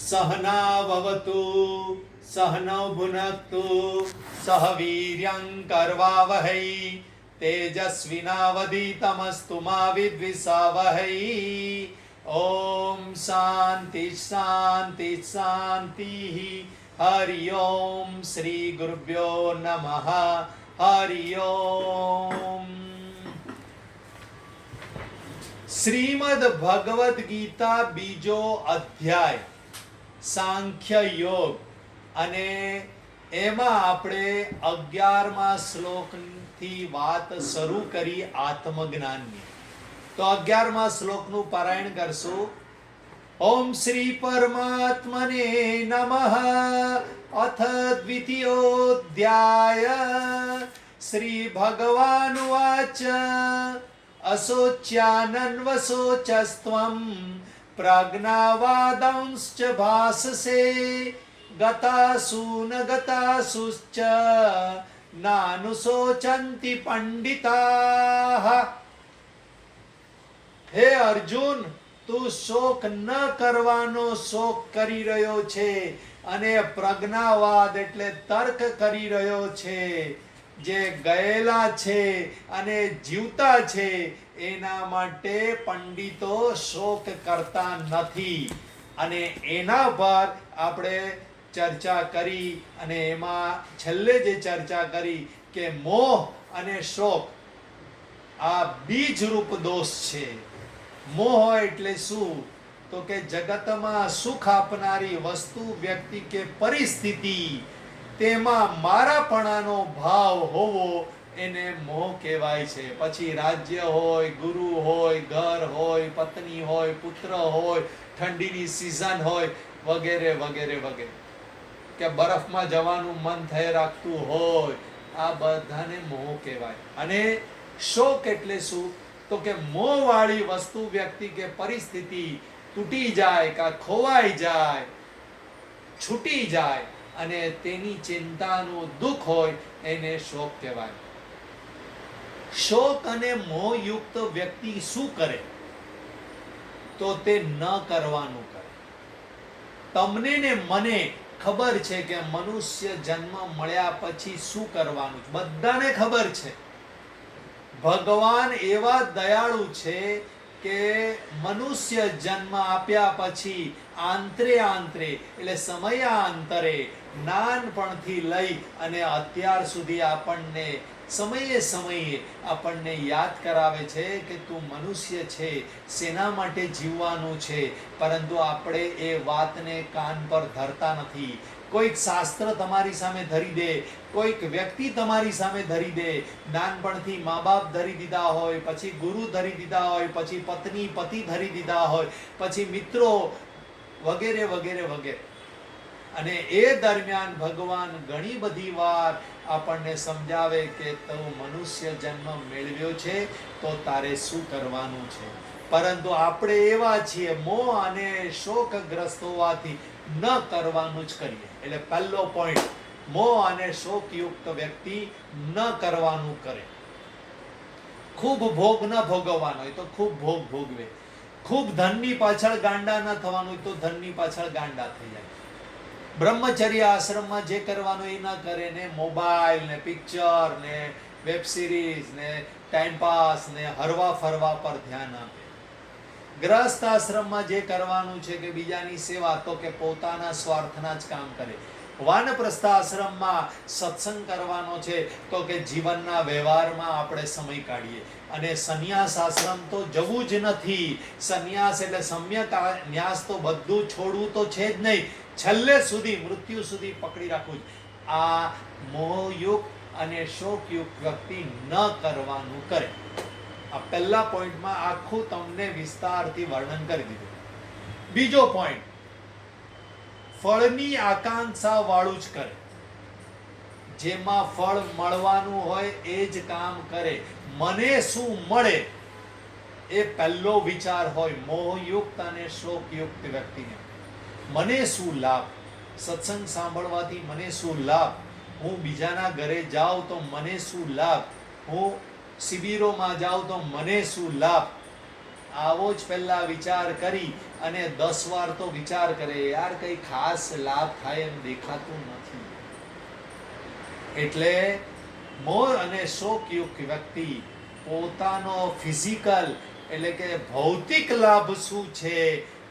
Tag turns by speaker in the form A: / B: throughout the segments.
A: સહનાવવતુ સહનૌ ભુનક્તુ સહ વીર્યં કર્વાવહૈ તેજસ્વિનાવધિતમસ્તુ મા વિદ્વિષાવહૈ ઓમ શાંતિ શાંતિ શાંતિ હરિ ઓમ શ્રી ગુરુભ્યો નમઃ હરિ ઓમ શ્રીમદ ભગવદ્ ગીતા બીજો અધ્યાય સાંખ્ય યોગ. અને એમાં આપણે અગિયારમા શ્લોકથી વાત શરૂ કરી આત્મજ્ઞાનની. તો અગિયારમા શ્લોકનું પારાયણ કરશું. ઓમ શ્રી પરમાત્મને નમઃ. અથ દ્વિતીયોધ્યાય. શ્રી ભગવાન વાચ. અશોચ્યાનન્વશોચસ્ત્વં પ્રજ્ઞાવાદંશ્ચ भाससे ગતાસુ ન ગતાસુશ્ચ નાનુશોચંતિ પંડિતાઃ હે અર્જુન તું શોક ન કરવાનો શોક કરી રહ્યો છે અને પ્રજ્ઞાવાદ એટલે તર્ક કરી રહ્યો છે જે ગયેલા છે અને જીવતા છે એના માટે પંડિતો શોક કરતા નથી. અને એના પર આપણે ચર્ચા કરી અને એમાં છેલ્લે જે ચર્ચા કરી કે મોહ અને શોક આ બીજરૂપ દોષ છે. મોહ એટલે શું? તો કે જગતમાં સુખ આપનારી વસ્તુ, વ્યક્તિ કે પરિસ્થિતિ, તેમાં મારાપણાનો ભાવ હોવો એને મોહ કહેવાય છે. પછી રાજ્ય હોય, ગુરુ હોય, ઘર હોય, પત્ની હોય, પુત્ર હોય, ઠંડીની સિઝન હોય, વગેરે વગેરે વગેરે. કે બરફમાં જવાનું મન થઈ રાખતું હોય, આ બધાને મોહ કહેવાય. અને શોક એટલે શું? તો કે મોહવાળી વસ્તુ વ્યક્તિ કે પરિસ્થિતિ તૂટી જાય કા ખોવાઈ જાય, છૂટી જાય અને તેની ચિંતાનું દુઃખ હોય એને શોક કહેવાય. શોક અને મોહયુક્ત વ્યક્તિ શું કરે? તો તે ન કરવાનું કરે. તમને ને મને ખબર છે કે મનુષ્ય જન્મ મળ્યા પછી શું કરવાનું બધાને ખબર છે. ભગવાન એવા દયાળુ છે કે મનુષ્ય જન્મ આપ્યા પછી આંતરે આંતરે, એટલે સમયાંતરે નાનપણથી લઈ અને અત્યાર સુધી આપણને સમયે સમયે આપણને યાદ કરાવે છે કે તું મનુષ્ય છે શેના માટે જીવવાનું છે, પરંતુ આપણે એ વાતને કાન પર ધરતા નથી. કોઈક શાસ્ત્ર તમારી સામે ધરી દે, કોઈક વ્યક્તિ તમારી સામે ધરી દે. નાનપણથી મા બાપ ધરી દીધા હોય, પછી ગુરુ ધરી દીધા હોય, પછી પત્ની, પતિ ધરી દીધા હોય, પછી મિત્રો વગેરે વગેરે વગેરે. અને એ દરમિયાન ભગવાન ઘણી બધી વાર આપણને સમજાવે કે તું મનુષ્ય જન્મ મેળવ્યો છે, તો તારે શું કરવાનું છે? પરંતુ આપણે એવા છીએ, મોહ અને શોકગ્રસ્ત હોવાથી ન કરવાનું જ કરીએ. એટલે પહેલો પોઈન્ટ મોહ અને શોકયુક્ત વ્યક્તિ ન કરવાનું કરે. ખૂબ ભોગ ન ભોગવવાનો હોય તો ખૂબ ભોગ ભોગવે. ખૂબ ધનની પાછળ ગાંડા ન થવાનું હોય તો ધનની પાછળ ગાંડા થઈ જાય. બ્રહ્મચર્ય આશ્રમમાં જે કરવાનું એ ન કરે ને મોબાઈલ ને પિક્ચર ને વેબ સિરીઝ ને ટાઈમ પાસ ને હરવા ફરવા પર ધ્યાન આપે. ગ્રસ્ત આશ્રમમાં જે કરવાનું છે કે બીજાની સેવા, તો કે પોતાના સ્વાર્થના જ કામ કરે. વાનપ્રસ્થ આશ્રમમાં સત્સંગ કરવાનો છે, તો કે જીવનના વ્યવહારમાં આપણે સમય કાઢીએ. અને સંન્યાસ આશ્રમ તો જવું જ નથી. સંન્યાસ એટલે સમ્યક ન્યાસ તો બધું છોડવું તો છે જ નહીં. છેલ્લે સુધી, મૃત્યુ સુધી પકડી રાખવું આ મોહયુક્ત અને શોકયુક્ત વ્યક્તિ ન કરવાનું કરે. આ પહેલા પોઈન્ટમાં આખું તમને વિસ્તારથી વર્ણન કરી દીધું. બીજો પોઈન્ટ ફળની આકાંક્ષા વાળું જ કરે. જેમાં ફળ મળવાનું હોય એ જ કામ કરે. મને શું મળે? એ પહેલો વિચાર હોય મોહયુક્ત અને શોકયુક્ત વ્યક્તિને. મને શું લાભ? સત્સંગ સાંભળવાથી મને શું લાભ? હું બીજાના ઘરે જાઉં તો મને શું લાભ? હું શિબિરોમાં જાઉં તો મને શું લાભ? આવો જ પહેલાં વિચાર કરી અને દસ વાર તો વિચાર કરે, યાર, કંઈ ખાસ લાભ થાય એમ દેખાતું નથી. એટલે મોર અને શોકયુક્ત વ્યક્તિ પોતાનો ફિઝિકલ એટલે કે ભૌતિક લાભ શું છે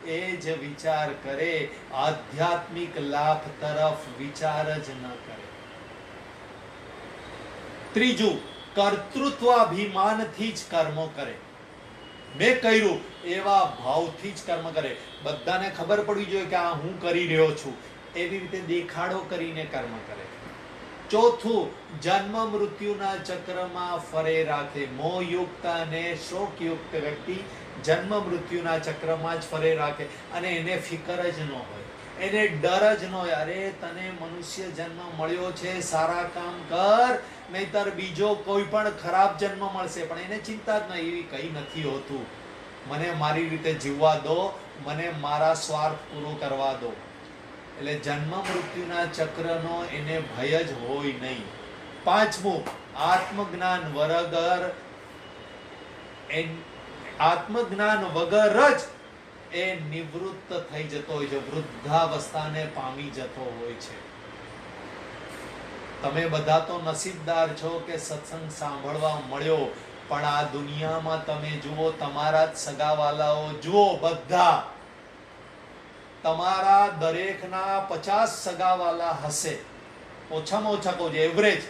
A: એ જ વિચાર કરે, આધ્યાત્મિક લાભ તરફ વિચાર જ ન કરે. ત્રીજું કર્તૃત્વાભિમાનથી જ કર્મો કરે. મેં કર્યું, એવા ભાવથી જ કર્મ કરે. બધાને ખબર પડવી જોઈએ કે આ હું કરી રહ્યો છું. એવી રીતે દેખાડો કરીને કર્મ કરે. ચોથું, જન્મ મૃત્યુના ચક્રમાં ફરે રાખે. મોહયુક્ત અને શોકયુક્ત વ્યક્તિ જન્મ મૃત્યુના ચક્રમાં જ ફરે રાખે. અને એને ફિકર જ ન હોય. એને ડર જ ન હોય. અરે, તને મનુષ્ય જન્મ મળ્યો છે, સારા કામ કર. નહીતર બીજો કોઈ પણ ખરાબ જન્મ મળશે. પણ એને ચિંતા જ નહીં, એવી કંઈ નથી હોતું. મને મારી રીતે જીવવા દો, મને મારા સ્વાર્થ પૂરો કરવા દો. એટલે જન્મ મૃત્યુના ચક્રનો એને ભય જ હોય નહીં. પાંચમું, આત્મજ્ઞાન વગર આત્મજ્ઞાન વગર જ એ નિવૃત્ત થઈ જતો હોય છે. વૃદ્ધાવસ્થાને પામી જતો હોય છે. તમે બધા તો નસીબદાર છો કે સત્સંગ સાંભળવા મળ્યો. પણ આ દુનિયામાં તમે જુઓ, તમારા જ સગાવાલાઓ, જુઓ બધા. તમારા દરેકના પચાસ સગાવાલા હશે. ઓછામાં ઓછા કહું છું એવરેજ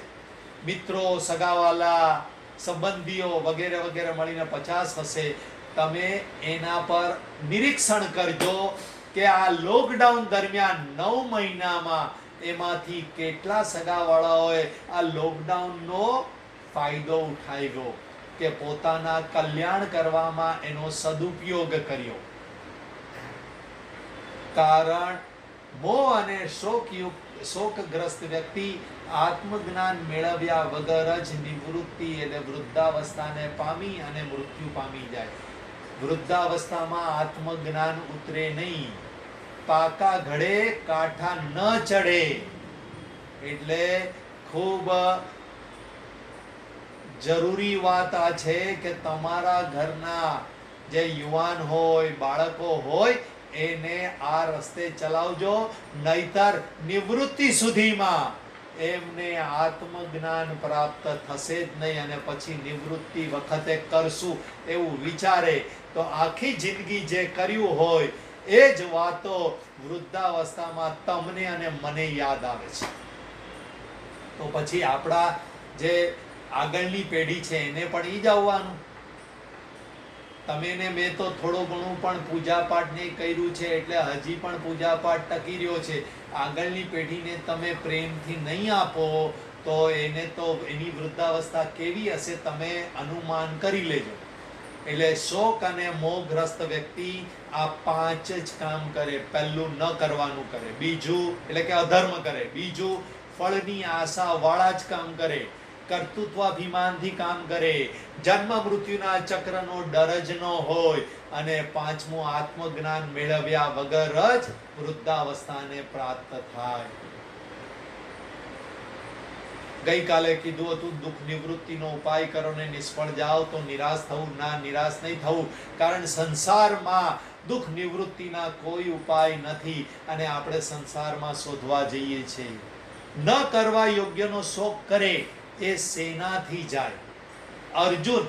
A: મિત્રો, સગાવાલા, સંબંધીઓ વગેરે વગેરે મળીને પચાસ હશે. તમે એના પર નિરીક્ષણ કરજો કે આ લોકડાઉન દરમિયાન નવ મહિનામાં એમાંથી કેટલા સગાવાળાઓએ આ લોકડાઉનનો ફાયદો ઉઠાવ્યો કે પોતાના કલ્યાણ કરવામાં એનો સદુપયોગ કર્યો? કારણ મોહ અને શોકયુક્ત, શોકગ્રસ્ત વ્યક્તિ આત્મજ્ઞાન મેળવ્યા વગર જ નિવૃત્તિ એટલે વૃદ્ધાવસ્થાને પામી અને મૃત્યુ પામી જાય. વૃદ્ધાવસ્થામાં આત્મજ્ઞાન ઉતરે નહીં. પાકા ઘડે, કાંઠા ન ચડે. એટલે ખૂબ જરૂરી વાત આ છે કે તમારા ઘરના જે યુવાન હોય, બાળકો હોય, એને આ રસ્તે ચલાવજો, નહીતર નિવૃત્તિ સુધીમાં એમને આત્મજ્ઞાન પ્રાપ્ત થશે જ નહીં અને પછી નિવૃત્તિ વખતે કરશું એવું વિચારે. તો આખી જિંદગી જે કર્યું હોય એ જ વાતો વૃદ્ધાવસ્થામાં તમને અને મને યાદ આવે છે. તો પછી આપણા જે આગળની પેઢી છે, એને પણ એ જ આવવાનું. તમે ને મેં તો થોડું ઘણું પણ પૂજા પાઠ ને કર્યું છે, એટલે હજી પણ પૂજા પાઠ ટકી રહ્યો છે. આગળની પેઢીને તમે પ્રેમથી નહીં આપો, તો એને તો એની વૃદ્ધાવસ્થા કેવી હશે તમે અનુમાન કરી લેજો. એટલે શોક અને મોહગ્રસ્ત વ્યક્તિ આ પાંચ જ કામ કરે, પહેલું ન કરવાનું કરે, બીજું એટલે કે અધર્મ કરે, બીજું ફળની આશા વાળા જ કામ કરે, કર્તૃત્વાભિમાનથી કામ કરે, જન્મ મૃત્યુના ચક્રનો ડર જ ન હોય અને પાંચમું આત્મજ્ઞાન મેળવ્યા વગર જ વૃદ્ધાવસ્થાને પ્રાપ્ત થાય. ગઈકાલે કીધું હતું, દુઃખ નિવૃત્તિનો ઉપાય કરો ને નિષ્ફળ જાઓ તો નિરાશ થવું. ના, નિરાશ નહીં થવું. કારણ સંસારમાં દુઃખ નિવૃત્તિના કોઈ ઉપાય નથી અને આપણે સંસારમાં શોધવા જઈએ છીએ. ન કરવા યોગ્યનો શોક કરે એ સેનાથી જાય. અર્જુન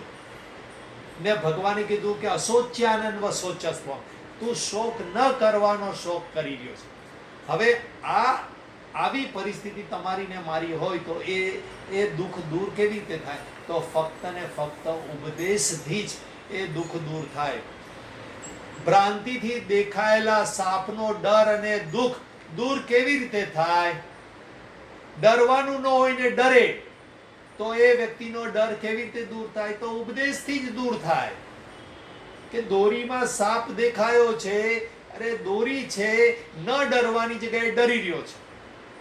A: ને ભગવાને કીધું કે અશોચ્યાનંદ વશોચસ્વ, તું શોક ન કરવાનો શોક કરી રહ્યો છે. હવે આ આવી પરિસ્થિતિ તમારી ને મારી હોય તો એ એ દુઃખ દૂર કેવી રીતે થાય? તો ફક્ત ને ફક્ત ઉપદેશથી જ એ દુઃખ દૂર થાય. ભ્રાંતિથી દેખાયેલા સાપનો ડર અને દુઃખ દૂર કેવી રીતે થાય? ડરવાનું ન હોય ને ડરે, તો એ વ્યક્તિનો ડર કેવી રીતે દૂર થાય? તો ઉપદેશથી જ દૂર થાય. કે દોરીમાં સાપ દેખાયો છે, અરે દોરી છે, ન ડરવાની જગ્યાએ ડરી રહ્યો છે.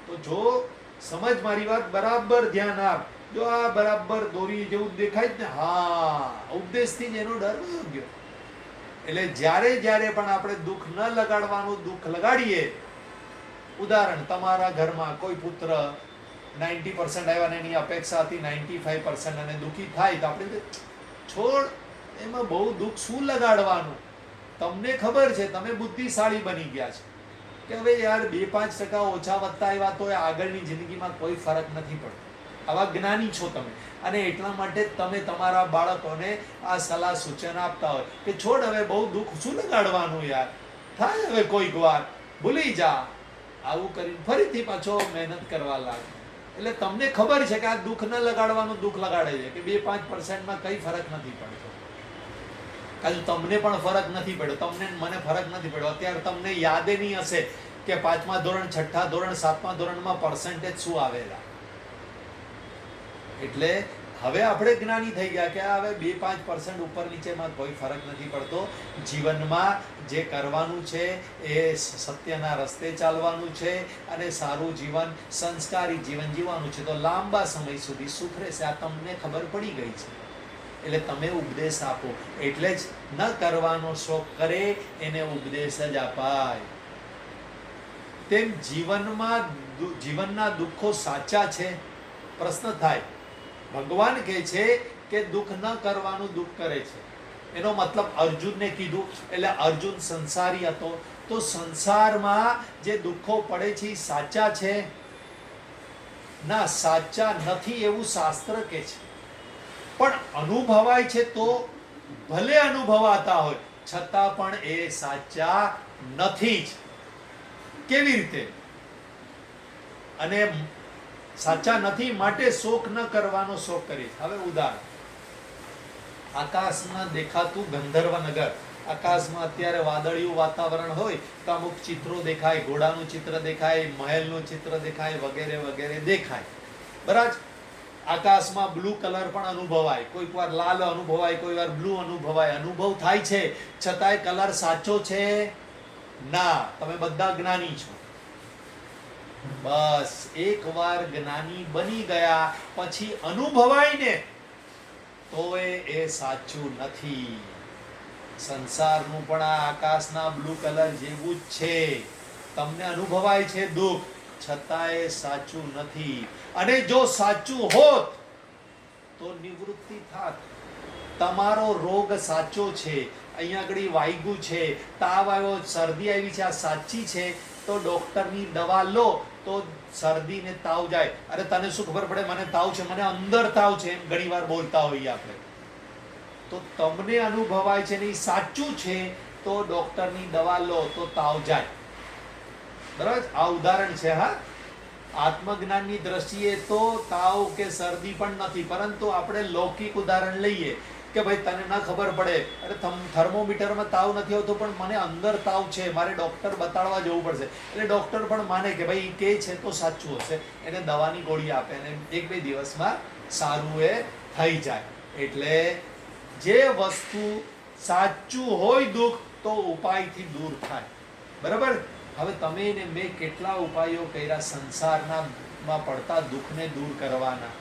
A: તો જો સમજ મારી વાત બરાબર ધ્યાન આપ. જો આ બરાબર દોરી જેવું દેખાય ને? હા, ઉપદેશથી જ એનો ડર ગયો. એટલે જ્યારે જ્યારે પણ આપણે દુઃખ ન લગાડવાનું દુઃખ લગાડીએ, ઉદાહરણ, તમારા ઘરમાં કોઈ પુત્ર નાઇન્ટી પર્સન્ટ આવ્યા ને એની અપેક્ષા હતી નાઇન્ટી ફાઈવ પર્સન્ટ અને દુઃખી થાય, તો આપણે છોડ, એમાં બહુ દુઃખ શું લગાડવાનું? તમને ખબર છે, તમે બુદ્ધિશાળી બની ગયા છો. કે હવે યાર બે પાંચ ટકા ઓછા વધતા આવ્યા તો આગળની જિંદગીમાં કોઈ ફરક નથી પડતો. આવા જ્ઞાની છો તમે. અને એટલા માટે તમે તમારા બાળકોને આ સલાહ સૂચન આપતા હોય. કે છોડ હવે બહુ દુઃખ શું લગાડવાનું યાર? થાય હવે કોઈક વાર. ભૂલી જા. આવું કરીને ફરીથી પાછો મહેનત કરવા લાગે. એટલે તમને ખબર છે કે આ દુઃખ ન લગાડવાનું દુઃખ લગાડે છે. કે બે પાંચ પર્સન્ટમાં કઈ ફરક નથી પડતો. કાજુ તમને પણ ફરક નથી પડ્યો. તમને મને ફરક નથી પડ્યો. અત્યારે તમને યાદે નહીં હશે કે પાંચમા ધોરણ, છઠ્ઠા ધોરણ, સાતમા ધોરણમાં પર્સન્ટેજ શું આવેલા. એટલે હવે આપણે જ્ઞાની થઈ ગયા કે હવે બે પાંચ પર્સન્ટ ઉપર નીચેમાં કોઈ ફરક નથી પડતો. જીવનમાં જે કરવાનું છે એ સત્યના રસ્તે ચાલવાનું છે અને સારું જીવન, સંસ્કારી જીવન જીવવાનું છે. તો લાંબા સમય સુધી સુખ રહેશે. આ તમને ખબર પડી ગઈ છે. એટલે તમે ઉપદેશ આપો. એટલે જ ન કરવાનો શોખ કરે, એને ઉપદેશ જ અપાય. તેમ જીવનમાં જીવનના દુઃખો સાચા છે? પ્રશ્ન થાય. ભગવાન કહે છે કે દુઃખ ન કરવાનું દુઃખ કરે છે. એનો મતલબ અર્જુનને કીધું, એટલે અર્જુન સંસારી હતો. તો સંસારમાં જે દુઃખો પડે છે સાચા છે? ના, સાચા નથી એવું શાસ્ત્ર કે છે. પણ અનુભવાય છે તો ભલે અનુભવાતા હોય, છતાં પણ એ સાચા નથી જ. કેવી રીતે? અને સાચા નથી, માટે શોક ન કરવાનો શોક કરીશ હવે ઉદાહરણ. આકાશમાં દેખાતું ગંધર્વ નગર આકાશમાં અત્યારે વાદળિયું વાતાવરણ હોય તો અમુક ચિત્રો દેખાય, ઘોડાનું ચિત્ર દેખાય, મહેલનું ચિત્ર દેખાય, વગેરે વગેરે દેખાય. બરાબર? આકાશમાં બ્લુ કલર પણ અનુભવાય. કોઈક વાર લાલ અનુભવાય કોઈ વાર બ્લુ અનુભવાય. અનુભવ થાય છે. છતાંય કલર સાચો છે? ના. તમે બધા જ્ઞાની છો. બસ એકવાર જ્ઞાની બની ગયા, પછી અનુભવાય ને તોય એ સાચું નથી. સંસારનું પણ આ આકાશના બ્લુ કલર જેવું જ છે. તમને અનુભવાય છે દુઃખ છતાંય સાચું નથી. અને જો સાચું હોત, તો નિવૃત્તિ થાત. તમારો રોગ સાચો છે અહીંયા આગળ વાયગું છે. તાવ આવ્યો, શરદી આવી છે, આ સાચી છે, તો ડોક્ટરની દવા લો તો શરદી ને તાવ જાય. અરે તને શું ખબર પડે? મને તાવ છે, મને અંદર તાવ છે એમ ઘણીવાર બોલતા હોઈએ આપણે. તો તમને અનુભવાય છે ને એ સાચું છે, તો ડોક્ટરની દવા લો, તો તાવ જાય. બરાબર? આ ઉદાહરણ છે, હા? આત્મજ્ઞાનની દ્રષ્ટિએ તો તાવ કે શરદી પણ નથી, પરંતુ આપણે લૌકિક ઉદાહરણ લઈએ. કે ભાઈ તને ના ખબર પડે. અરે થર્મોમીટરમાં તાવ નથી આવતો, પણ મને અંદર તાવ છે. મારે ડૉક્ટર બતાડવા જવું પડશે. એટલે ડૉક્ટર પણ માને કે ભાઈ કે છે તો સાચું હશે. એને દવાની ગોળી આપે અને એક બે દિવસમાં સારું એ થઈ જાય. એટલે જે વસ્તુ સાચું હોય દુઃખ, તો ઉપાયથી દૂર થાય. બરાબર? હવે તમે ને મેં કેટલા ઉપાયો કર્યા સંસારના માં પડતા દુઃખને દૂર કરવાના?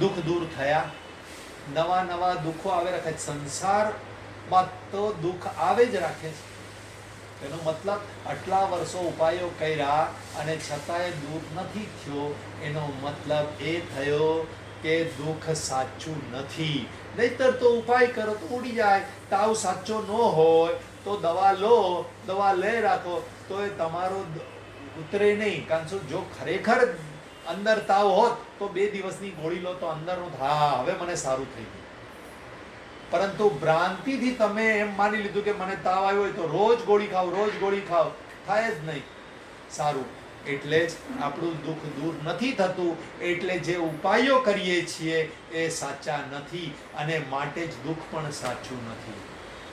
A: દુઃખ દૂર થયા. નવા નવા દુઃખો આવે રાખે છે. સંસારમાં તો દુઃખ આવે જ રાખે છે. એનો મતલબ આટલા વર્ષો ઉપાયો કર્યા અને છતાંય દુઃખ નથી થયો. એનો મતલબ એ થયો કે દુઃખ સાચું નથી. નહીતર તો ઉપાય કરો તો ઉડી જાય. તાવ સાચો ન હોય તો દવા લો, દવા લઈ રાખો. તો એ તમારો ઉતરે નહીં. કારણ શું જો ખરેખર અંદર તાવ હોત તો બે દિવસની ગોળી લો તો અંદરનું થા હા હવે મને સારું થઈ ગયું. પરંતુ ભ્રાંતિથી તમે એમ માની લીધું કે મને તાવ આવ્યો હોય તો રોજ ગોળી ખાવ રોજ ગોળી ખાવ થાય જ નહીં. સારું, એટલે જ આપણું દુઃખ દૂર નથી થતું, એટલે જે ઉપાયો કરીએ છીએ એ સાચા નથી અને માટે જ દુઃખ પણ સાચું નથી.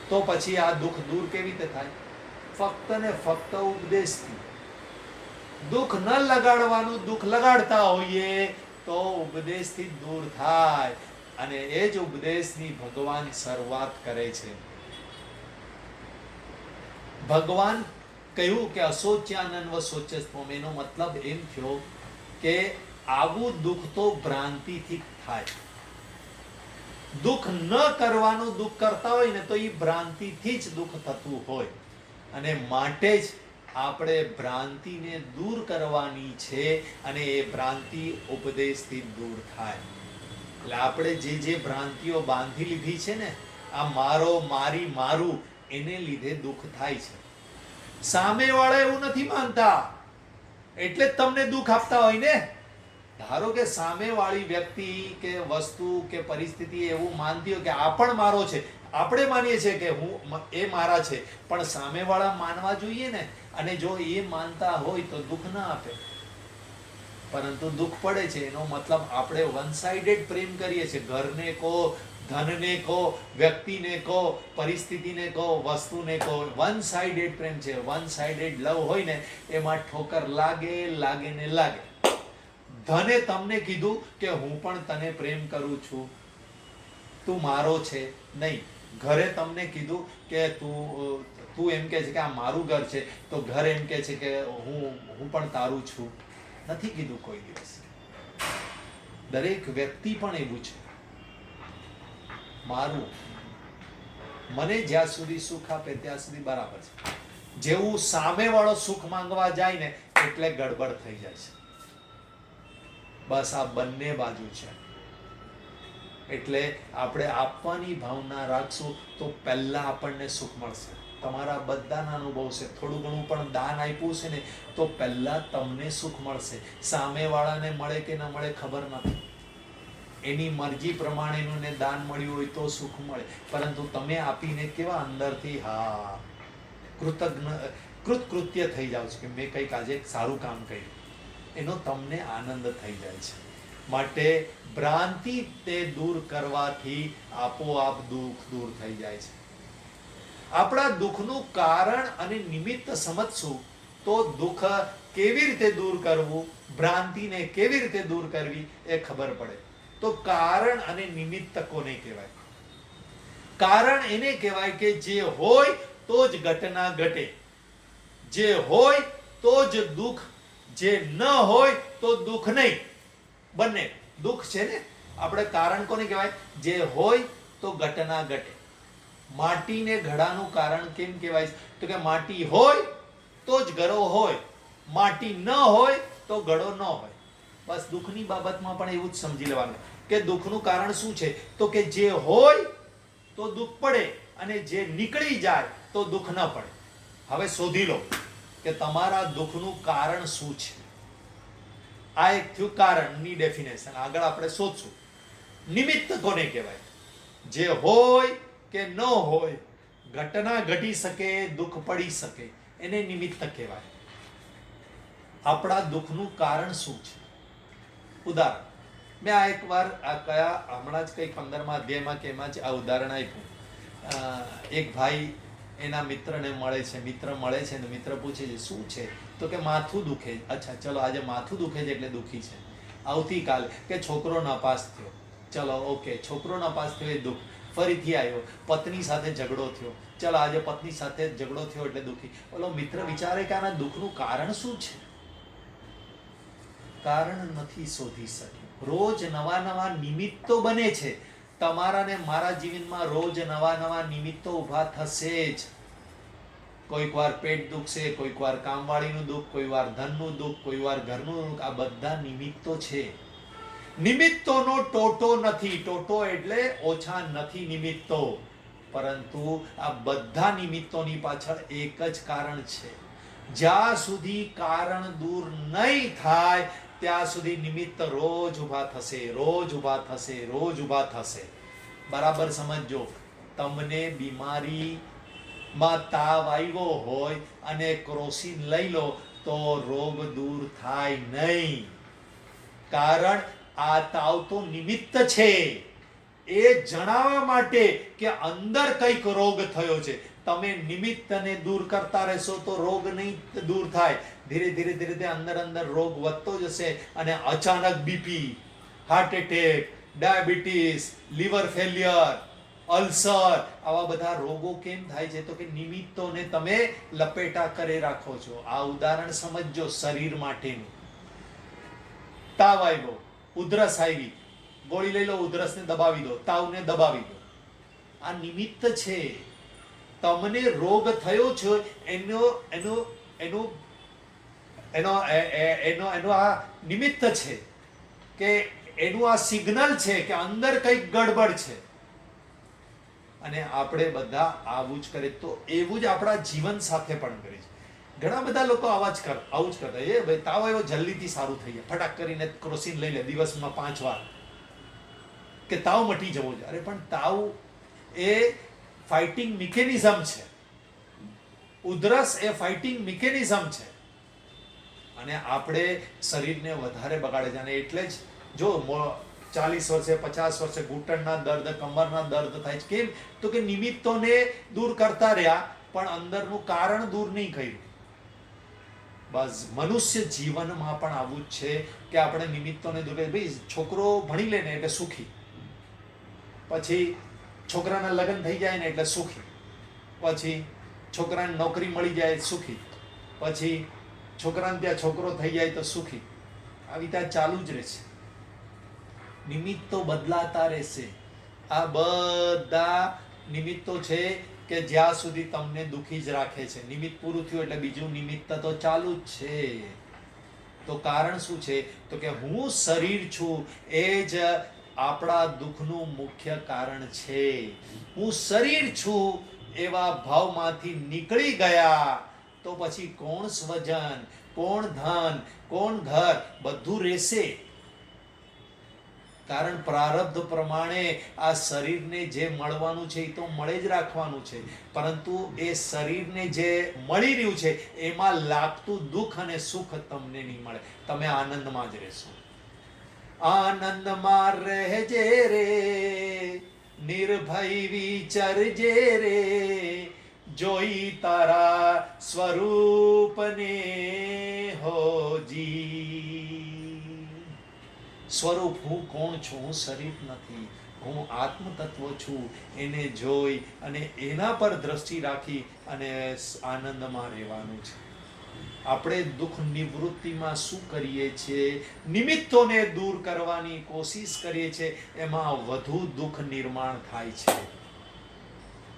A: તો પછી આ દુઃખ દૂર કેવી રીતે થાય? ફક્ત ને ફક્ત ઉપદેશથી. દુઃખ ન લગાડવાનું, દુઃખ લગાડતા હોઈએ તો ઉપદેશથી દૂર થાય. અને એ જ ઉપદેશની ભગવાન શરૂઆત કરે છે. ભગવાન કહ્યું કે અશોચ્યાનંદ શોચ્યસ્વમ એનો મતલબ એમ થયો કે આવું દુઃખ તો ભ્રાંતિથી થાય. દુઃખ ન કરવાનું દુઃખ કરતા હોય ને તો એ ભ્રાંતિથી જ દુઃખ થતું હોય. અને માટે જ આપણે ભ્રાંતિને દૂર કરવાની છે અને એ ભ્રાંતિ ઉપદેશથી દૂર થાય. એટલે આપણે જે જે ભ્રાંતિઓ બાંધી લીધી છે ને, આ મારો, મારી, મારું, એને લીધે દુઃખ થાય છે. સામેવાળા એવું નથી માનતા. એટલે જ તમને દુઃખ આપતા હોય ને. ધારો કે સામેવાળી વ્યક્તિ કે વસ્તુ કે પરિસ્થિતિ એવું માનતી હોય કે આ પણ મારો છે. આપણે માનીએ છીએ કે હું, એ મારા છે. પણ સામેવાળા માનવા જોઈએ ને અને જો એ માનતા હોય તો દુઃખ ના આપે. પરંતુ દુઃખ પડે છે, એનો મતલબ આપણે વન સાઇડેડ પ્રેમ કરીએ છીએ. ઘરને કહો, ધનને કહો, વ્યક્તિને કહો, પરિસ્થિતિને કહો, વસ્તુને કહો. વન સાઇડેડ પ્રેમ છે. વન સાઇડેડ લવ હોય ને, એમાં ઠોકર લાગે લાગે ને લાગે. ધને તમને કીધું કે હું પણ તને પ્રેમ કરું છું. તું મારો છે નહીં. ઘરે તમને કીધું કે તું તું એમ કે છે કે આ મારું ઘર છે, તો ઘર એમ કે છે કે હું હું પણ તારું છું. નથી કીધું કોઈ દિવસ. દરેક વ્યક્તિ પણ એવું છે. મારું, મને જ્યાં સુધી સુખ આપે ત્યાં સુધી બરાબર છે. જેવું સામેવાળો સુખ માંગવા જાય ને, એટલે ગડબડ થઈ જાય છે. બસ આ બંને બાજુ છે. એટલે આપણે આપવાની ભાવના રાખશું તો પહેલા આપણને સુખ મળશે. તમારા બધાના અનુભવ છે. થોડું ઘણું પણ દાન આપ્યું છે ને, તો પહેલા તમને સુખ મળશે. સામેવાળાને મળે કે ન મળે ખબર નથી. એની મરજી પ્રમાણેનું ને દાન મળ્યું હોય તો સુખ મળે. પરંતુ તમે આપીને કેવા અંદરથી, હા, કૃતજ્ઞ, કૃતકૃત્ય થઈ જાવ છો. કે મેં કંઈક આજે સારું કામ કર્યું. એનો તમને આનંદ થઈ જાય છે. માટે ભ્રાંતિ તે દૂર કરવાથી આપોઆપ દુઃખ દૂર થઈ જાય છે. આપણા દુઃખનું કારણ અને નિમિત્ત સમજશું, તો દુઃખ કેવી રીતે દૂર કરવું, ભ્રાંતિને કેવી રીતે દૂર કરવી એ ખબર પડે. તો કારણ અને નિમિત્ત કોને કહેવાય? કારણ એને કહેવાય કે જે હોય તો જ ઘટના ઘટે. જે હોય તો જ દુઃખ, જે ન હોય તો દુઃખ નહીં. બંને. દુઃખ છે ને? આપણે કારણ કોને કહેવાય? જે હોય તો ઘટના ઘટે. માટીને ઘડાનું કારણ કેમ કહેવાય તો કે માટી હોય તો જ ઘડો હોય. માટી ન હોય તો ઘડો ન હોય. બસ દુઃખની બાબતમાં પણ એવું જ સમજી લેવાનું. કે દુઃખનું કારણ શું છે? તો કે જે હોય તો દુઃખ પડે અને જે નીકળી જાય તો દુઃખ ન પડે. હવે શોધી લો કે તમારા દુઃખનું કારણ શું છે? આ એક થયું કારણની ડેફિનેશન આગળ આપણે શોધશું. નિમિત્ત કોને કહેવાય? જે હોય કે ન હોય, ઘટના ઘટી શકે, દુઃખ પડી શકે, એને નિમિત્ત કહેવાય. આપણા દુઃખનું કારણ શું છે? ઉદાહરણ, મેં આ એક વાર આ કયા હમણાં જ કંઈક પંદરમા અધ્યાયમાં કે એમાં જ આ ઉદાહરણ આપ્યું. એક ભાઈ એના મિત્રને મળે છે, મિત્ર મળે છે ને મિત્ર પૂછે છે, શું છે? તો કે, માથું દુખે. અચ્છા, ચલો, આજે માથું દુખે છે એટલે દુખી છે. આવતીકાલે કે છોકરો નાપાસ થયો. ચલો, ઓકે, છોકરો નાપાસ થયો એ દુઃખ. ફરીથી આવ્યો. પત્ની સાથે ઝઘડો થયો. ચલો આજે પત્ની સાથે ઝઘડો થયો એટલે દુઃખી. ઓલો મિત્ર વિચારે કે આના દુઃખનું કારણ શું છે? કારણ નથી શોધી શક્યો. રોજ નવા નવા નિમિત્તો બને છે. તમારા ને મારા જીવનમાં રોજ નવા નવા નિમિત્તો ઊભા થશે જ. કોઈક વાર પેટ દુખશે, કોઈક વાર કામવાળીનું દુઃખ કોઈ વાર ધનનું દુઃખ કોઈ વાર ઘરનું દુઃખ, આ બધા નિમિત્તો છે. નિમિત્તોનો ટોટો નથી. ટોટો એટલે ઓછા નથી નિમિત્તો. પરંતુ આ બધા નિમિત્તોની પાછળ એક જ કારણ છે. જ્યાં સુધી કારણ દૂર નહીં થાય, ત્યાં સુધી નિમિત્ત રોજ ઊભા થશે, રોજ ઊભા થશે, રોજ ઊભા થશે. બરાબર સમજજો? તમને બીમારી માં તાવ આવ્યો હોય અને ક્રોસિન લઈ લો, તો રોગ દૂર થાય નહીં. કારણ આ તાવ તો નિમિત્ત છે. એ જણાવવા માટે કે અંદર કંઈક રોગ થયો છે. તમે નિમિત્તને દૂર કરતા રહેશો તો રોગ નહીં દૂર થાય. ધીરે ધીરે ધીરે ધીરે અંદર અંદર રોગ વધતો જશે અને અચાનક BP heart attack diabetes liver failure ulcer આવા બધા રોગો કેમ થાય છે? તો કે નિમિત્તોને તમે લપેટા કરી રાખો છો. આ ઉદાહરણ સમજજો શરીર માટેનું. તાવ આવ્યો. ઉધરસ આવી. ગોળી લઈ લો, ઉધરસને દબાવી દો, તાવને દબાવી દો. આ નિમિત્ત છે. તમને રોગ થયો છે, એનો એનો એનો એનો એનો એનો આ નિમિત્ત છે કે એનું આ સિગ્નલ છે કે અંદર કંઈક ગડબડ છે. અને આપણે બધા આવું જ કરીએ તો એવું જ આપણા જીવન સાથે પણ છીએ ઘણા બધા લોકો આવા જ કર, આવું જ કરતા. એ ભાઈ, તાવ એવો જલ્દીથી સારું થઈ જાય. ફટાક કરીને ક્રોસીન લઈ લે, દિવસમાં પાંચ વાર. કે તાવ મટી જવો જોઈએ. અરે, પણ તાવ એ ફાઇટિંગ મિકેનિઝમ છે. ઉધરસ એ ફાઇટિંગ મિકેનિઝમ છે. અને આપણે શરીરને વધારે બગાડે છે. અને એટલે જ જો ચાલીસ વર્ષે, પચાસ વર્ષે ઘૂંટણના દર્દ, કમરના દર્દ થાય છે. કેમ? તો કે નિમિત્તોને દૂર કરતા રહ્યા, પણ અંદરનું કારણ દૂર નહીં કર્યું. બસ, મનુષ્ય જીવનમાં પણ આવું જ છે કે આપણે નિમિત્તોને દૂર ભાઈ, છોકરો ભણી લે ને એટલે સુખી. પછી છોકરાના લગ્ન થઈ જાય ને એટલે સુખી. પછી છોકરાને નોકરી મળી જાય સુખી. પછી છોકરાને ત્યાં છોકરો થઈ જાય તો સુખી. આવી રીતે ચાલુ જ રહેશે. નિમિત્તો બદલાતા રહેશે. આ બધા નિમિત્તો છે કે જ્યાં સુધી તમને દુખી જ રાખે છે. નિમિત્ત પૂરું થયું એટલે બીજું નિમિત્ત તો ચાલુ જ છે. તો કારણ શું છે? તો કે હું શરીર છું, એ જ આપણા દુઃખનું મુખ્ય કારણ છે. હું શરીર છું, એવા ભાવમાંથી નીકળી ગયા. તો પછી કોણ સ્વજન, કોણ ધન, કોણ ઘર, બધું રહેશે. કારણ પ્રારબ્ધ પ્રમાણે આ શરીરને જે મળવાનું છે એ તો મળે જ રાખવાનું છે. પરંતુ એ શરીરને જે મળી રહ્યું છે, એમાં લાગતું દુઃખ અને સુખ તમને નહીં મળે. તમે આનંદમાં જ રહેશો. આનંદમાં રહેજે રે, નિર્ભય વિચરજે રે, જોઈ તારા સ્વરૂપને હોજી સ્વરૂપ હું કોણ છું? હું શરીર નથી. હું આત્મ તત્વ છું. એને જોઈ અને એના પર દ્રષ્ટિ રાખી અને આનંદમાં રહેવાનું છે. આપણે દુઃખ નિવૃત્તિમાં શું કરીએ છીએ? નિમિત્તોને દૂર કરવાની કોશિશ કરીએ છીએ. એમાં વધુ દુઃખ નિર્માણ થાય છે.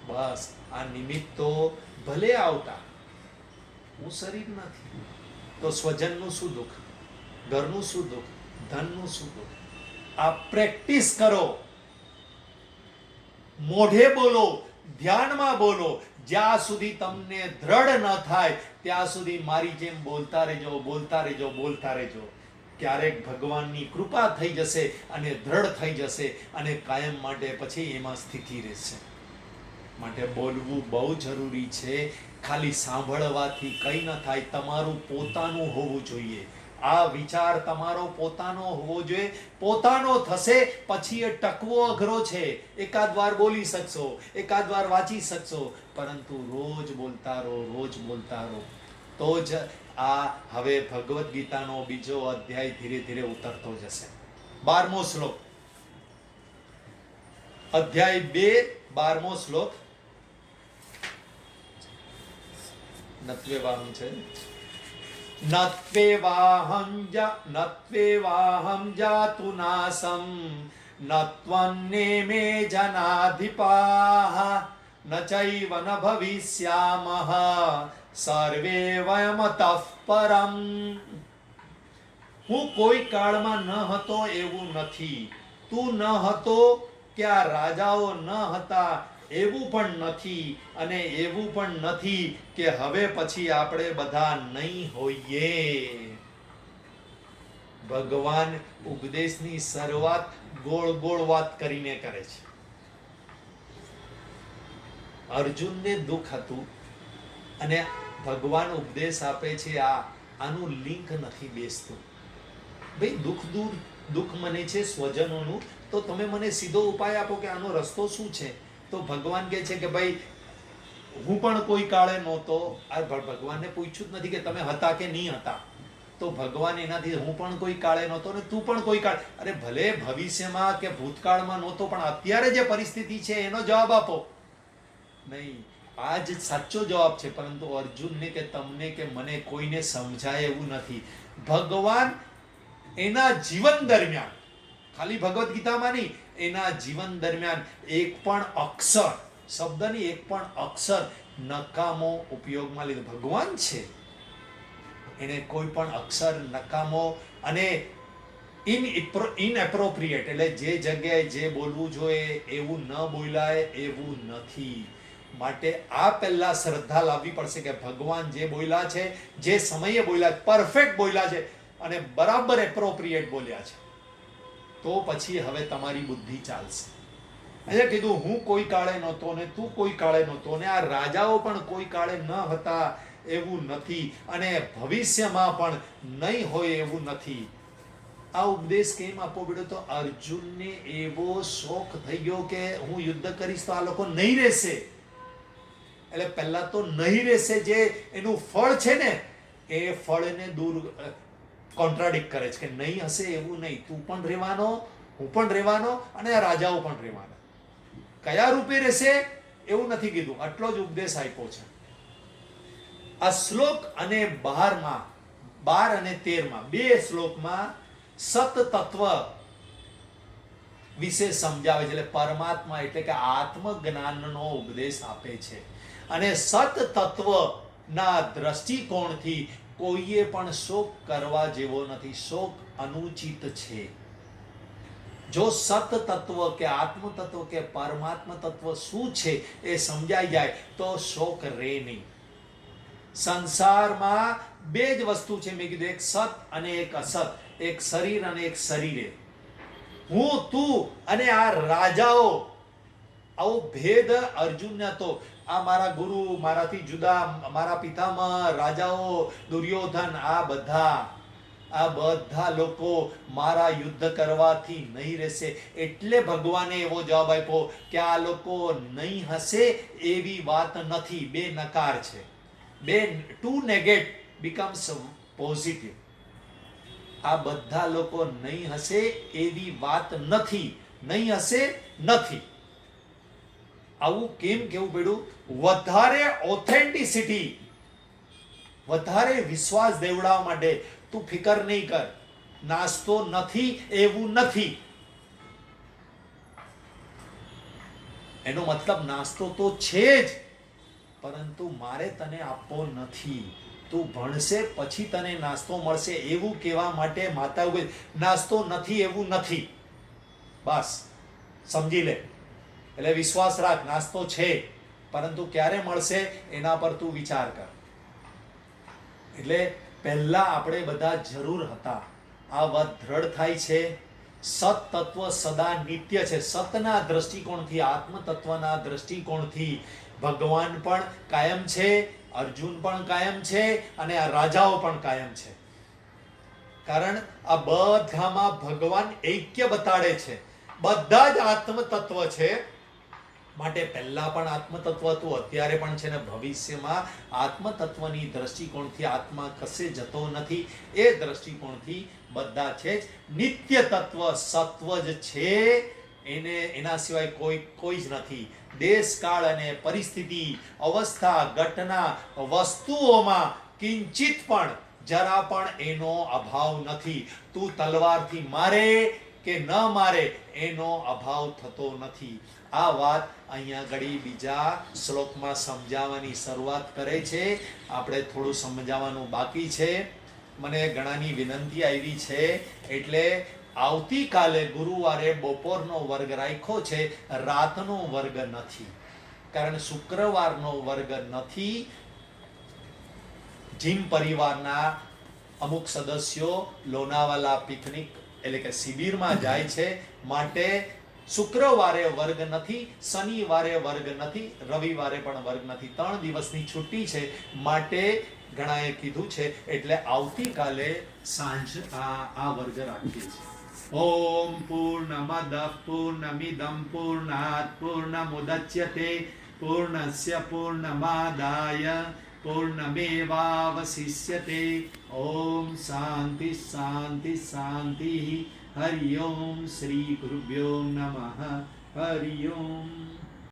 A: બસ, આ નિમિત્તો ભલે આવતા, હું શરીર નથી. તો સ્વજનનું શું દુઃખ? ઘરનું શું દુઃખ? ધનનું શું આ પ્રેક્ટિસ કરો. મોઢે બોલો, ધ્યાનમાં બોલો. જ્યાં સુધી તમને દ્રઢ ન થાય, ત્યાં સુધી મારી જેમ બોલતા રહેજો બોલતા રહેજો બોલતા રહેજો. ક્યારેક ભગવાનની કૃપા થઈ જશે અને દ્રઢ થઈ જશે અને કાયમ માટે પછી એમાં સ્થિતિ રહેશે. માટે બોલવું બહુ જરૂરી છે. ખાલી સાંભળવાથી કંઈ ન થાય, તમારું પોતાનું હોવું જોઈએ. આ વિચાર તમારો પોતાનો હોવો જોઈએ. પોતાનો થશે, પછી એ ટકવો અઘરો છે. એકાદ વાર બોલી શકશો એકાદ વાર વાંચી શકશો, પરંતુ રોજ બોલતા રહો, રોજ બોલતા રહો. તો જ આ હવે ભગવદ્ ગીતાનો બીજો અધ્યાય ધીરે ધીરે ઉતરતો જશે. બારમો શ્લોક. અધ્યાય બે, બારમો શ્લોક. વાનું છે. નત્વેવાહમ જા નત્વેવાહમ જાતુ નાસમ નત્વન્ને મે જનાધિપાહ ન ચૈવ ન ભવિષ્યામઃ સર્વે વયમતઃ પરમ હું કોઈ કાળમાં ન હતો એવું નથી. તું ન હતો કે રાજાઓ ન હતા એવું પણ નથી અને એવું પણ નથી કે હવે પછી આપણે બધા નહીં હોઈએ. ભગવાન ઉપદેશની શરૂઆત ગોળ ગોળ વાત કરીને કરે છે. અર્જુનને દુઃખ હતું અને ભગવાન ઉપદેશ આપે છે આ, આનું લિંક નથી બેસતું. ભાઈ દુઃખ દૂર, દુઃખ મને છે સ્વજનોનું, તો તમે મને સીધો ઉપાય આપો કે આનો રસ્તો શું છે? તો ભગવાન કહે છે કે ભાઈ, હું પણ કોઈ કાળે નહોતો. આ ભગવાનને પૂછ્યું જ નથી કે તમે હતા કે નહીં હતા. તો ભગવાન એનાથી, હું પણ કોઈ કાળે નહોતો ને તું પણ કોઈ કાળ. અરે ભલે ભવિષ્યમાં કે ભૂતકાળમાં નહોતો, પણ અત્યારે જે પરિસ્થિતિ છે એનો જવાબ આપો. નહીં, આ જ સાચો જવાબ છે, પરંતુ અર્જુનને કે તમને કે મને કોઈને સમજાય એવું નથી. ભગવાન એના જીવન દરમિયાન, ખાલી ભગવદ્ ગીતામાં નહીં એના જીવન દરમિયાન એક પણ અક્ષર, શબ્દની એક પણ અક્ષર નકામો ઉપયોગમાં લીધો. ભગવાન છે. એને કોઈ પણ અક્ષર નકામો અને ઇન ઇનએપ્રોપ્રિએટ એટલે જે જગ્યાએ જે બોલવું જોઈએ, એવું ન બોલાય, એવું નથી. માટે આ પહેલા શ્રદ્ધા લાવવી પડશે કે ભગવાન જે બોલ્યા છે, જે સમયે બોલ્યા પરફેક્ટ બોલ્યા છે અને બરાબર એપ્રોપ્રિએટ બોલ્યા છે. તો પછી હવે તમારી બુદ્ધિ ચાલશે. અહીંયા કીધું, હું કોઈ કાળે નહોતો ને તું કોઈ કાળે નહોતો ને આ રાજાઓ પણ કોઈ કાળે ન હતા એવું નથી અને ભવિષ્યમાં પણ નહીં હોય એવું નથી. આ ઉપદેશ કેમ આપવો પડ્યો તો અર્જુનને એવો શોખ થઈ ગયો કે હું યુદ્ધ કરીશ તો આ લોકો નહીં રહેશે. એટલે પહેલા તો નહીં રહેશે જે એનું ફળ છે ને, એ ફળને દૂર કોન્ટ્રાડિક્ટ કરે છે કે નહીં હશે એવું નહીં. તું પણ રહેવાનો, હું પણ રહેવાનો અને રાજાઓ પણ રહેવાના. કયા રૂપે રહેશે એવું નથી કીધું. આટલો જ ઉપદેશ આપ્યો છે. આ શ્લોક અને બારમાં બાર અને તેરમાં, બે શ્લોકમાં સત તત્વ વિશે સમજાવે છે. એટલે પરમાત્મા એટલે કે આત્મજ્ઞાનનો ઉપદેશ આપે છે. અને સત તત્વના દ્રષ્ટિકોણથી કોઈએ પણ શોક કરવા જેવો નથી. શોક અનુચિત છે. જો સત તત્વ કે આત્મ તત્વ કે પરમાત્મા તત્વ શું છે એ સમજાઈ જાય, તો શોક રે નહીં. સંસારમાં બે જ વસ્તુ છે. મેં કીધું એક સત અને એક અસત, એક શરીર અને એક શરીરે. હું, તું અને આ રાજાઓ, આવો ભેદ અર્જુનને હતો આ મારા ગુરુ, મારાથી જુદા, મારા પિતામહ, રાજાઓ, દુર્યોધન, આ બધા. આ બધા લોકો મારા યુદ્ધ કરવાથી નહીં રહેશે. એટલે ભગવાને એવો જવાબ આપ્યો કે આ લોકો નહીં હશે એવી વાત નથી. બે નકાર છે. બે ટુ નેગેટ બીકમ્સ પોઝિટિવ આ બધા લોકો નહીં હશે એવી વાત નથી. નહીં હશે, નથી. આવું કેમ કેવું પડ્યું? વધારે ઓથેન્ટિસિટી વધારે વિશ્વાસ દેવડાવવા માટે તું ફિકર નહીં કર. નાસ્તો નથી, એવું નથી. એનો મતલબ નાસ્તો તો છે જ, પરંતુ મારે તને આપવો નથી. તું ભણશે, પછી તને નાસ્તો મળશે, એવું કહેવા માટે માતા નાસ્તો નથી, એવું નથી. બસ, સમજી લે. એટલે વિશ્વાસ રાખ, નાસ્તો છે, પરંતુ ક્યારે મળશે એના પર તું વિચાર કર. એટલે પહેલા આપણે બધા જરૂર હતા. આ વાત દ્રઢ થાય છે. સત તત્વ સદા નિત્ય છે. સતના દ્રષ્ટિકોણથી આત્મ તત્વના દ્રષ્ટિકોણથી ભગવાન પણ કાયમ છે, અર્જુન પણ કાયમ છે અને આ રાજાઓ પણ કાયમ છે. કારણ આ બધામાં ભગવાન ઐક્ય બતાડે છે. બધા જ આત્મ તત્વ છે. માટે પહેલા પણ આત્મતત્વ હતું, અત્યારે પણ છે ને ભવિષ્યમાં આત્મતત્વની દ્રષ્ટિકોણથી આત્મા કશે જતો નથી, એ દ્રષ્ટિકોણથી બધા છે જ નિત્ય તત્વ સત્વ જ છે. એને, એના સિવાય કોઈ કોઈ જ નથી. દેશ કાળ અને પરિસ્થિતિ, અવસ્થા, ઘટના, વસ્તુઓમાં કિંચિત પણ જરા પણ એનો અભાવ નથી. તું તલવારથી મારે કે ન મારે એનો અભાવ થતો નથી. આ વાત અહીંયા ઘડી બીજા શ્લોકમાં સમજાવવાની શરૂઆત કરે છે. આપણે થોડું સમજાવવાનું બાકી છે. મને ઘણાની વિનંતી આવી છે. એટલે આવતીકાલે ગુરુવારે બપોરનો વર્ગ રાખ્યો છે. રાતનો વર્ગ નથી. કારણ શુક્રવારનો વર્ગ નથી. જીમ પરિવારના અમુક સદસ્યો લોનાવાલા પિકનિક એટલે કે શિબિરમાં જાય છે. માટે શુક્રવારે વર્ગ નથી, શનિવારે વર્ગ નથી, રવિવારે પણ વર્ગ નથી. ત્રણ દિવસની છુટ્ટી છે માટે ઘણાએ કીધું છે, એટલે આવતીકાલે સાંજ આ આ વર્ગ રાખીએ છીએ. ઓમ પૂર્ણમદ પૂર્ણમિદમ પૂર્ણાત પૂર્ણમુદચ્યતે પૂર્ણસ્ય પૂર્ણમાદાય પૂર્ણમેવાવશિષ્યતે. ઓમ શાંતિ શાંતિ શાંતિ. ઓમ શ્રી ગુરુભ્યો નમઃ હરિ ઓમ